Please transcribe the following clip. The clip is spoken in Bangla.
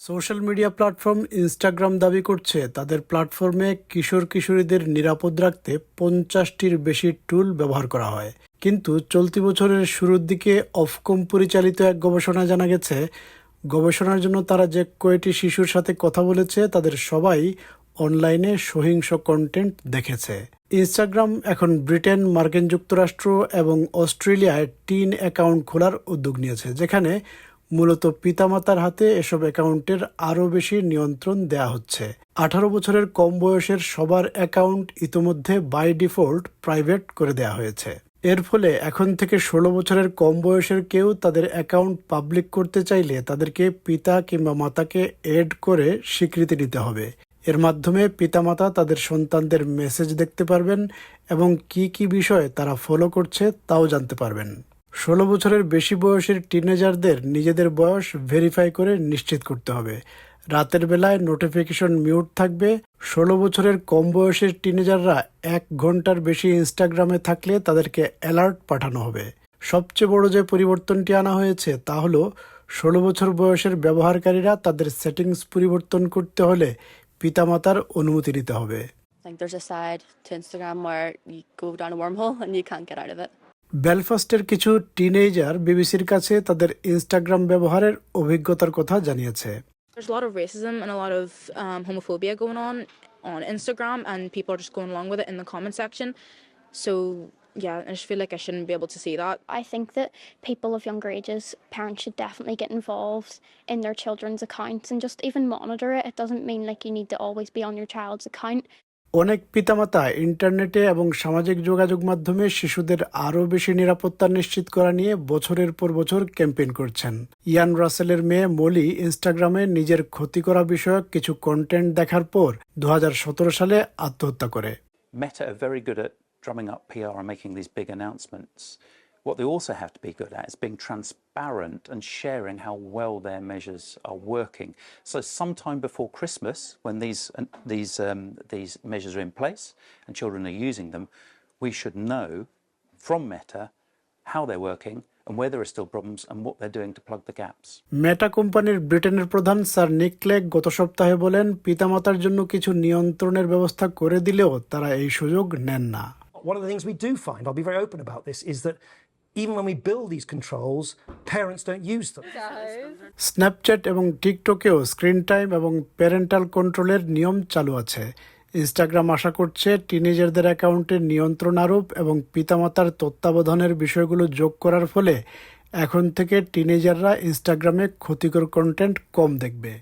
সোশ্যাল মিডিয়া প্ল্যাটফর্ম ইনস্টাগ্রাম দাবি করছে, তাদের প্ল্যাটফর্মে কিশোর কিশোরীদের নিরাপদ রাখতে পঞ্চাশটির বেশি টুল ব্যবহার করা হয়। কিন্তু চলতি বছরের শুরুর দিকে অফকম পরিচালিত এক গবেষণায় জানা গেছে, গবেষণার জন্য তারা যে কয়েকটি শিশুর সাথে কথা বলেছে, তাদের সবাই অনলাইনে সহিংস কন্টেন্ট দেখেছে। ইনস্টাগ্রাম এখন ব্রিটেন, মার্কিন যুক্তরাষ্ট্র এবং অস্ট্রেলিয়ায় টিন অ্যাকাউন্ট খোলার উদ্যোগ নিয়েছে, যেখানে মূলত পিতামাতার হাতে এসব অ্যাকাউন্টের আরও বেশি নিয়ন্ত্রণ দেয়া হচ্ছে। আঠারো বছরের কম বয়সের সবার অ্যাকাউন্ট ইতোমধ্যে বাই ডিফল্ট প্রাইভেট করে দেয়া হয়েছে। এর ফলে এখন থেকে ষোলো বছরের কম বয়সের কেউ তাদের অ্যাকাউন্ট পাবলিক করতে চাইলে তাদেরকে পিতা কিংবা মাতাকে এড করে স্বীকৃতি নিতে হবে। এর মাধ্যমে পিতামাতা তাদের সন্তানদের মেসেজ দেখতে পারবেন এবং কি কি বিষয় তারা ফলো করছে তাও জানতে পারবেন। ষোলো বছরের বেশি বয়সের টিনেজারদের নিজেদের বয়স ভেরিফাই করে নিশ্চিত করতে হবে। রাতের বেলায় নোটিফিকেশন মিউট থাকবে। ষোলো বছরের কম বয়সের টিনেজাররা এক ঘণ্টার বেশি ইনস্টাগ্রামে থাকলে তাদেরকে অ্যালার্ট পাঠানো হবে। সবচেয়ে বড় যে পরিবর্তনটি আনা হয়েছে তা হলো, ষোলো বছর বয়সের ব্যবহারকারীরা তাদের সেটিংস পরিবর্তন করতে হলে পিতামাতার অনুমতি নিতে হবে। Think there's a side to Instagram where you go down a wormhole and you can't get out of it. বেলফাস্টের কিছু টিনেজার বিবিসির কাছে তাদের ইনস্টাগ্রাম ব্যবহারের অভিজ্ঞতার কথা জানিয়েছে There's a lot of racism and a lot of um, homophobia going on on Instagram, and people are just going along with it in the comment section. So yeah, I just feel like I shouldn't be able to see that. I think that people of younger ages, parents should definitely get involved in their children's accounts and just even monitor it. It doesn't mean like you need to always be on your child's account. অনেক পিতামাতা ইন্টারনেটে এবং সামাজিক যোগাযোগ মাধ্যমে শিশুদের আরও বেশি নিরাপত্তা নিশ্চিত করা নিয়ে বছরের পর বছর ক্যাম্পেইন করছেন ইয়ান রাসেলের মেয়ে মলি ইনস্টাগ্রামে নিজের ক্ষতি করা বিষয়ক কিছু কন্টেন্ট দেখার পর দু হাজার সতেরো সালে আত্মহত্যা করে. What they also have to be good at is being transparent and sharing how well their measures are working. So, sometime before Christmas, when these uh, these um, these measures are in place and children are using them, we should know from Meta how they're working and where there are still problems and what they're doing to plug the gaps. মেটা কোম্পানির ব্রিটেনের প্রধান স্যার নিকলেক গত সপ্তাহে বলেন পিতামাতার জন্য কিছু নিয়ন্ত্রণের ব্যবস্থা করে দিলেও তারা এই সুযোগ নেন না One of the things we do find, I'll be very open about this, is that even when we build these controls, parents don't use them. Snapchat এবং টিকটকেও স্ক্রিন টাইম এবং প্যারেন্টাল কন্ট্রোলের নিয়ম চালু আছে ইনস্টাগ্রাম আশা করছে টিনেজারদের অ্যাকাউন্টে নিয়ন্ত্রণ আরোপ এবং পিতামাতার তত্ত্বাবধানের বিষয়গুলো যোগ করার ফলে এখন থেকে টিনেজাররা ইনস্টাগ্রামে ক্ষতিকর কন্টেন্ট কম দেখবে